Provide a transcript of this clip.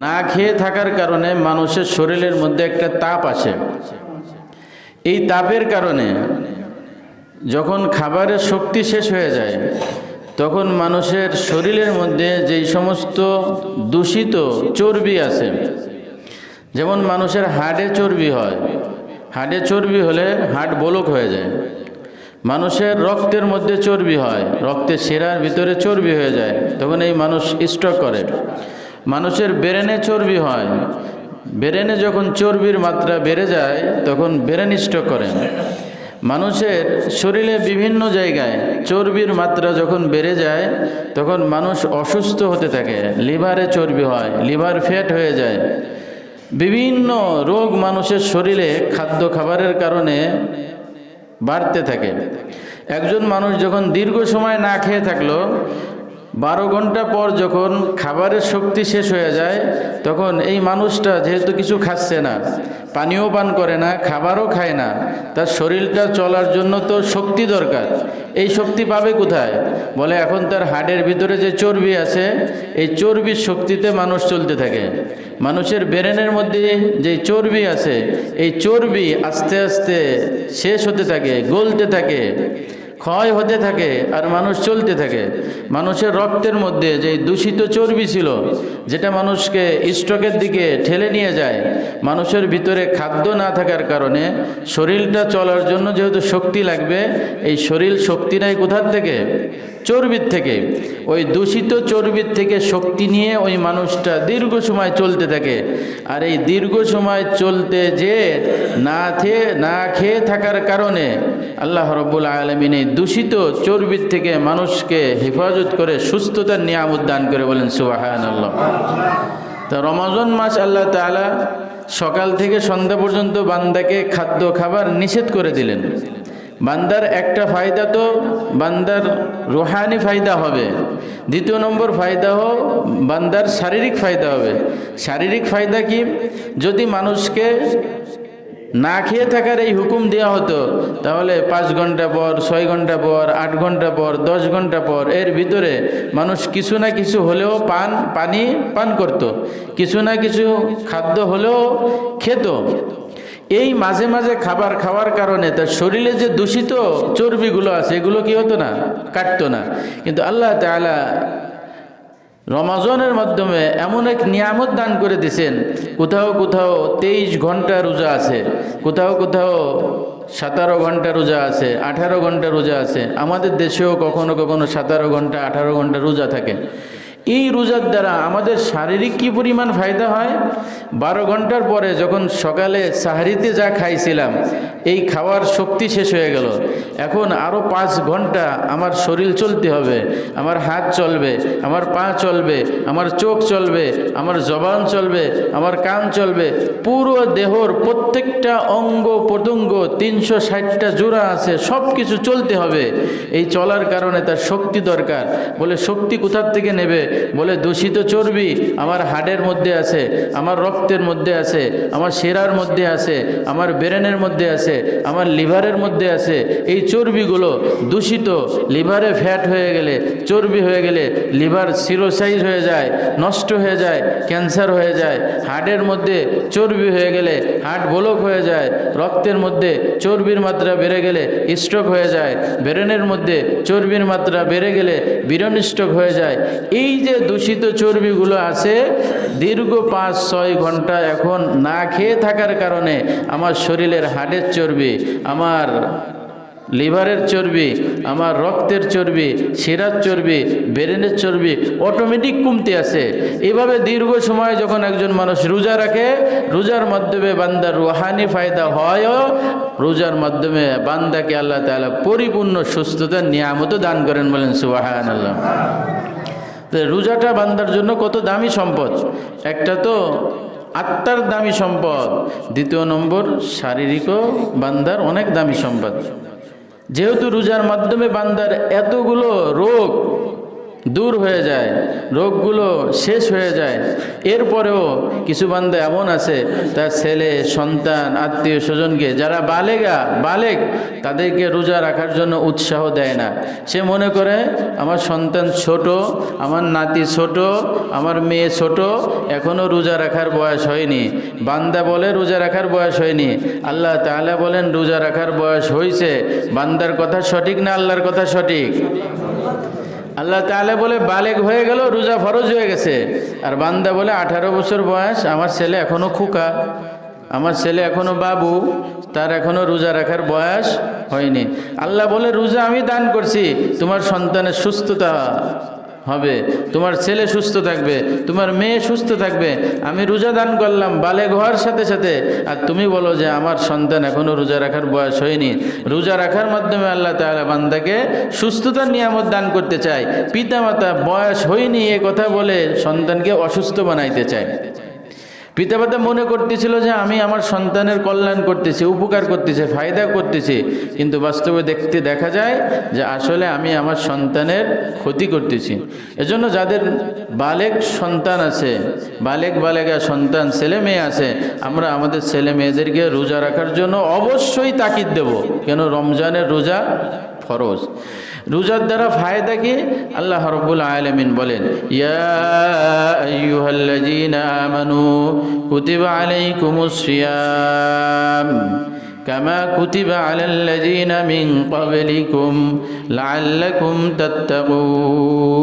না খেয়ে থাকার কারণে মানুষের শরীরের মধ্যে একটা তাপ আসে। এই তাপের কারণে যখন খাবারের শক্তি শেষ হয়ে যায়, তখন মানুষের শরীরের মধ্যে যেই সমস্ত দূষিত চর্বি আছে, যেমন মানুষের হাড়ে চর্বি হয়, হাড়ে চর্বি হলে হাড় বলক হয়ে যায়, মানুষের রক্তের মধ্যে চর্বি হয়, রক্তের শিরার ভিতরে চর্বি হয়ে যায়, তখন এই মানুষ স্ট্রোক করে। মানুষের ব্রেনে চর্বি হয়। ব্রেনে যখন চর্বির মাত্রা বেড়ে যায়, তখন ব্রেন স্ট্রোক করে মানুষের শরীরে বিভিন্ন জায়গায় চর্বির মাত্রা যখন বেড়ে যায়, তখন মানুষ অসুস্থ হতে থাকে। লিভারে চর্বি হয়, লিভার ফ্যাট হয়ে যায়। বিভিন্ন রোগ মানুষের শরীরে খাদ্য খাবারের কারণে বাড়তে থাকে। একজন মানুষ যখন দীর্ঘ সময় না খেয়ে থাকল বারো ঘণ্টা পর যখন খাবারের শক্তি শেষ হয়ে যায়, তখন এই মানুষটা যেহেতু কিছু খাচ্ছে না পানিও পান করে না, খাবারও খায় না, তার শরীরটা চলার জন্য তো শক্তি দরকার। এই শক্তি পাবে কোথায়? বলে এখন তার হাড়ের ভিতরে যে চর্বি আছে, এই চর্বির শক্তিতে মানুষ চলতে থাকে। মানুষের ব্রেনের মধ্যে যে চর্বি আছে, এই চর্বি আস্তে আস্তে শেষ হতে থাকে, গলতে থাকে। ক্ষয় হতে থাকে আর মানুষ চলতে থাকে। মানুষের রক্তের মধ্যে যে দূষিত চর্বি ছিল, যেটা মানুষকে স্ট্রোকের দিকে ঠেলে নিয়ে যায় মানুষের ভিতরে খাদ্য না থাকার কারণে শরীরটা চলার জন্য যেহেতু শক্তি লাগবে, এই শরীর শক্তি নাই কোথার থেকে? চর্বির থেকে। ওই দূষিত চর্বির থেকে শক্তি নিয়ে ওই মানুষটা দীর্ঘ সময় চলতে থাকে। আর এই দীর্ঘ সময় চলতে যে না খেয়ে না খেয়ে থাকার কারণে আল্লাহ রব্বুল আলমিন এই দূষিত চর্বির থেকে মানুষকে হেফাজত করে সুস্থতার নিয়ামত দান করে বলেন সুবাহান আল্লাহ তা রমাজন মাস আল্লাহ তালা সকাল থেকে সন্ধ্যা পর্যন্ত বান্দাকে খাদ্য খাবার নিষেধ করে দিলেন। বান্দার একটা ফায়দা তো বান্দার রোহানি ফায়দা হবে। দ্বিতীয় নম্বর ফায়দা হোক বান্দার শারীরিক ফায়দা হবে। শারীরিক ফায়দা কি? যদি মানুষকে না খেয়ে থাকার এই হুকুম দেওয়া হতো, তাহলে পাঁচ ঘণ্টা পর, ছয় ঘণ্টা পর, আট ঘণ্টা পর, দশ ঘণ্টা পর, এর ভিতরে মানুষ কিছু না কিছু হলেও পান, পানি পান করত। কিছু না কিছু খাদ্য হলেও খেত। এই মাঝে মাঝে খাবার খাওয়ার কারণে তার শরীরে যে দূষিত চর্বিগুলো আছে, এগুলো কি হতো না? কাটতো না। কিন্তু আল্লাহ তালা রমাজনের মাধ্যমে এমন এক নিয়ামত দান করে দিছেন, কোথাও কোথাও তেইশ ঘণ্টা রোজা আছে, কোথাও কোথাও সাতারো ঘণ্টা রোজা আছে, আঠারো ঘণ্টা রোজা আছে। আমাদের দেশেও কখনো কখনো সতেরো ঘণ্টা, আঠারো ঘণ্টা রোজা থাকে। এই রোজার দ্বারা আমাদের শারীরিক কি পরিমাণ ফায়দা হয়? বারো ঘণ্টার পরে যখন সকালে সাহারিতে যা খাইছিলাম, এই খাওয়ার শক্তি শেষ হয়ে গেল। এখন আরও পাঁচ ঘণ্টা আমার শরীর চলতে হবে, আমার হাত চলবে, আমার পা চলবে, আমার চোখ চলবে, আমার জবান চলবে, আমার কান চলবে, পুরো দেহর প্রত্যেকটা অঙ্গ প্রত্যঙ্গ, তিনশো ষাটটা জোড়া আছে সব কিছু চলতে হবে। এই চলার কারণে তার শক্তি দরকার। বলে, শক্তি কোথার থেকে নেবে? বলে, দূষিত চর্বি আমার হাড়ের মধ্যে আছে, আমার রক্তের মধ্যে আছে, আমার শিরার মধ্যে আছে, আমার ব্রেনের মধ্যে আছে, আমার লিভারের মধ্যে আছে। এই চর্বিগুলো দূষিত, লিভারে ফ্যাট হয়ে গেলে, চর্বি হয়ে গেলে লিভার সিরোসাইজ হয়ে যায়, নষ্ট হয়ে যায়, ক্যান্সার হয়ে যায় হার্টের মধ্যে চর্বি হয়ে গেলে হার্ট ব্লক হয়ে যায়, রক্তের মধ্যে চর্বির মাত্রা বেড়ে গেলে স্ট্রোক হয়ে যায়, ব্রেনের মধ্যে চর্বির মাত্রা বেড়ে গেলে বিরন স্ট্রোক হয়ে যায়। এই যে দূষিত চর্বিগুলো আছে, দীর্ঘ পাঁচ ছয় ঘণ্টা এখন না খেয়ে থাকার কারণে আমার শরীরের হাড়ের চর্বি, আমার লিভারের চর্বি, আমার রক্তের চর্বি, শিরার চর্বি, ব্রেনের চর্বি অটোমেটিক কমতে আছে। এভাবে দীর্ঘ সময় যখন একজন মানুষ রোজা রাখে, রোজার মাধ্যমে বান্দার রুহানি ফায়দা হয়ও, রোজার মাধ্যমে বান্দাকে আল্লাহ তালা পরিপূর্ণ সুস্থতার নিয়ামত দান করেন বলেন সুবাহান আল্লাহ রোজাটা বান্দার জন্য কত দামি সম্পদ? একটা তো আত্মার দামি সম্পদ। দ্বিতীয় নম্বর, শারীরিকও বান্দার অনেক দামি সম্পদ। যেহেতু রোজার মাধ্যমে বান্দার এতগুলো রোগ দূর হয়ে যায়, রোগগুলো শেষ হয়ে যায়। এরপরেও কিছু বান্ধব এমন আছে, তার ছেলে, সন্তান, আত্মীয় স্বজনকে, যারা বালেগা, বালেক, তাদেরকে রোজা রাখার জন্য উৎসাহ দেয় না। সে মনে করে, আমার সন্তান ছোট, আমার নাতি ছোট, আমার মেয়ে ছোট এখনও রোজা রাখার বয়স হয়নি। বান্দা বলে, রোজা রাখার বয়স হয়নি। আল্লাহ তাহলে বলেন, রোজা রাখার বয়স হয়েছে বান্দার কথা সঠিক না আল্লাহর কথা সঠিক? আল্লাহ তাহলে বলে বালেক হয়ে গেল, রোজা ফরজ হয়ে গেছে। আর বান্দা বলে, আঠারো বছর বয়স, আমার ছেলে এখনও খুকা। আমার ছেলে এখনও বাবু, তার এখনও রোজা রাখার বয়স হয়নি। আল্লাহ বলে, রোজা আমি দান করছি, তোমার সন্তানের সুস্থতা হবে। তোমার ছেলে সুস্থ থাকবে, তোমার মেয়ে সুস্থ থাকবে। আমি রোজা দান করলাম, বালে ঘর সাথে সাথে। আর তুমি বলো যে, আমার সন্তান এখনও রোজা রাখার বয়স হয়নি। রোজা রাখার মাধ্যমে আল্লাহ তাহলে বান্দাকে সুস্থতার নিয়ামত দান করতে চায়। পিতামাতা বয়স হয়নি এ কথা বলে সন্তানকে অসুস্থ বানাইতে চায়। পিতামাতা মনে করতেছিল যে আমি আমার সন্তানের কল্যাণ করতেছি, উপকার করতেছি, ফায়দা করতেছি। কিন্তু বাস্তবে দেখতে দেখা যায় যে আসলে আমি আমার সন্তানের ক্ষতি করতেছি। এজন্য যাদের বালেক সন্তান আছে, বালেক বালেগা সন্তান, ছেলে মেয়ে আছে, আমরা আমাদের ছেলে মেয়েদেরকে রোজা রাখার জন্য অবশ্যই তাকিদ দেব। কেন? রমজানের রোজা ফরজ। রোজার দ্বারা ফায়দা কি? আল্লাহ রব্বুল আলমিন বলেন, ইয়া আইয়ুহাল্লাযীনা আমানু কুতিবা আলাইকুমুস সিয়াম কামা কুতিবা আলাল্লাযীনা মিন ক্বাবলিকুম লাআল্লাকুম তাত্তাকুন